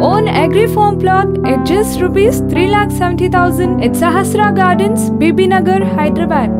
own agri farm plot at just rupees 3,70,000 at Sahasra Gardens, Bibinagar, Hyderabad.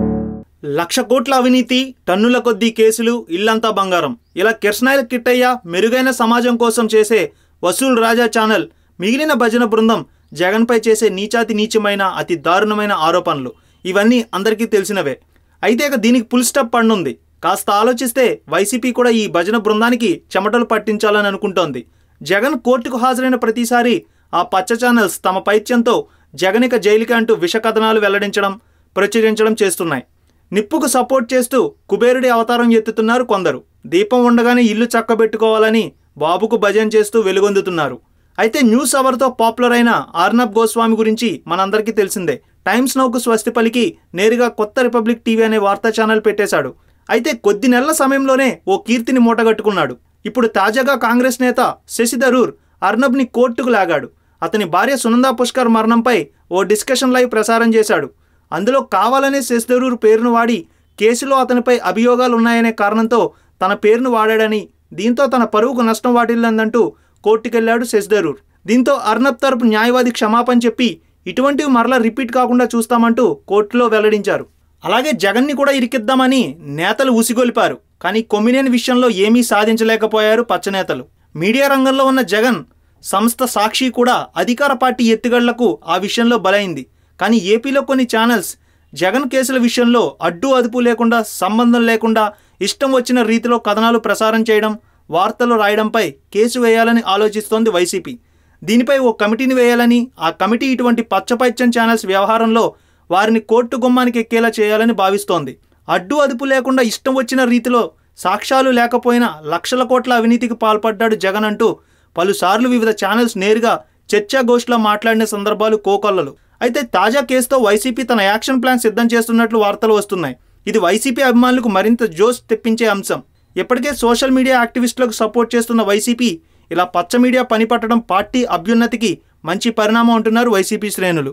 లక్ష కోట్ల అవినీతి టన్నుల కొద్దీ కేసులు ఇల్లంతా బంగారం. ఇలా కిరసనాయల కిట్టయ్య మెరుగైన సమాజం కోసం చేసే వసూల్ రాజా ఛానల్ మిగిలిన భజన బృందం జగన్పై చేసే నీచాతి నీచమైన అతి దారుణమైన ఆరోపణలు. ఇవన్నీ అందరికీ తెలిసినవే. అయితే ఇక దీనికి పుల్ స్టాప్ పన్నుంది. కాస్త ఆలోచిస్తే వైసీపీ కూడా ఈ భజన బృందానికి చెమటలు పట్టించాలని అనుకుంటోంది. జగన్ కోర్టుకు హాజరైన ప్రతిసారి ఆ పచ్చ ఛానల్స్ తమ పైత్యంతో జగనిక జైలుకి అంటూ విష కథనాలు వెల్లడించడం ప్రచురించడం చేస్తున్నాయి. నిప్పుకు సపోర్ట్ చేస్తూ కుబేరుడి అవతారం ఎత్తుతున్నారు కొందరు. దీపం ఉండగానే ఇల్లు చక్కబెట్టుకోవాలని బాబుకు భజన చేస్తూ వెలుగొందుతున్నారు. అయితే న్యూస్ అవర్తో పాపులర్ అయిన ఆర్నబ్ గోస్వామి గురించి మనందరికీ తెలిసిందే. టైమ్స్ నౌకు స్వస్తి పలికి నేరుగా కొత్త రిపబ్లిక్ టీవీ అనే వార్తా ఛానల్ పెట్టేశాడు. అయితే కొద్ది నెలల సమయంలోనే ఓ కీర్తిని మూటగట్టుకున్నాడు. ఇప్పుడు తాజాగా కాంగ్రెస్ నేత శశి థరూర్ అర్నబ్ని కోర్టుకు లాగాడు. అతని భార్య సునందా పుష్కర్ మరణంపై ఓ డిస్కషన్ లైవ్ ప్రసారం చేశాడు. అందులో కావాలనే శశి థరూర్ పేరును వాడి కేసులో అతనిపై అభియోగాలు ఉన్నాయనే కారణంతో తన పేరును వాడాడని దీంతో తన పరువుకు నష్టం వాటిల్లందంటూ కోర్టుకెళ్ళాడు శశి థరూర్. దీంతో అర్నబ్ తరపు న్యాయవాది క్షమాపణ చెప్పి ఇటువంటివి మరలా రిపీట్ కాకుండా చూస్తామంటూ కోర్టులో వెల్లడించారు. అలాగే జగన్ని కూడా ఇరికిద్దామని నేతలు ఉసిగొలిపారు కానీ కొమ్మినేని విషయంలో ఏమీ సాధించలేకపోయారు పచ్చనేతలు. మీడియా రంగంలో ఉన్న జగన్ సంస్థ సాక్షి కూడా అధికార పార్టీ ఎత్తుగడలకు ఆ విషయంలో బలైంది. కానీ ఏపీలో కొన్ని ఛానల్స్ జగన్ కేసుల విషయంలో అడ్డు అదుపు లేకుండా సంబంధం లేకుండా ఇష్టం వచ్చిన రీతిలో కథనాలు ప్రసారం చేయడం వార్తలు రాయడంపై కేసు వేయాలని ఆలోచిస్తోంది వైసీపీ. దీనిపై ఓ కమిటీని వేయాలని ఆ కమిటీ ఇటువంటి పచ్చపచ్చం ఛానల్స్ వ్యవహారంలో వారిని కోర్టు గుమ్మానికి ఎక్కేలా చేయాలని భావిస్తోంది. అడ్డు అదుపు లేకుండా ఇష్టం వచ్చిన రీతిలో సాక్ష్యాలు లేకపోయినా లక్షల కోట్ల అవినీతికి పాల్పడ్డాడు జగన్ అంటూ పలుసార్లు వివిధ ఛానల్స్ నేరుగా చర్చాగోష్ఠిలో మాట్లాడిన సందర్భాలు కోకొల్లలు. అయితే తాజా కేసుతో వైసీపీ తన యాక్షన్ ప్లాన్ సిద్ధం చేస్తున్నట్లు వార్తలు వస్తున్నాయి. ఇది వైసీపీ అభిమానులకు మరింత జోష్ తెప్పించే అంశం. ఇప్పటికే సోషల్ మీడియా యాక్టివిస్టులకు సపోర్ట్ చేస్తున్న వైసీపీ ఇలా పచ్చ మీడియా పనిపట్టడం పార్టీ అభ్యున్నతికి మంచి పరిణామం అంటున్నారు వైసీపీ శ్రేణులు.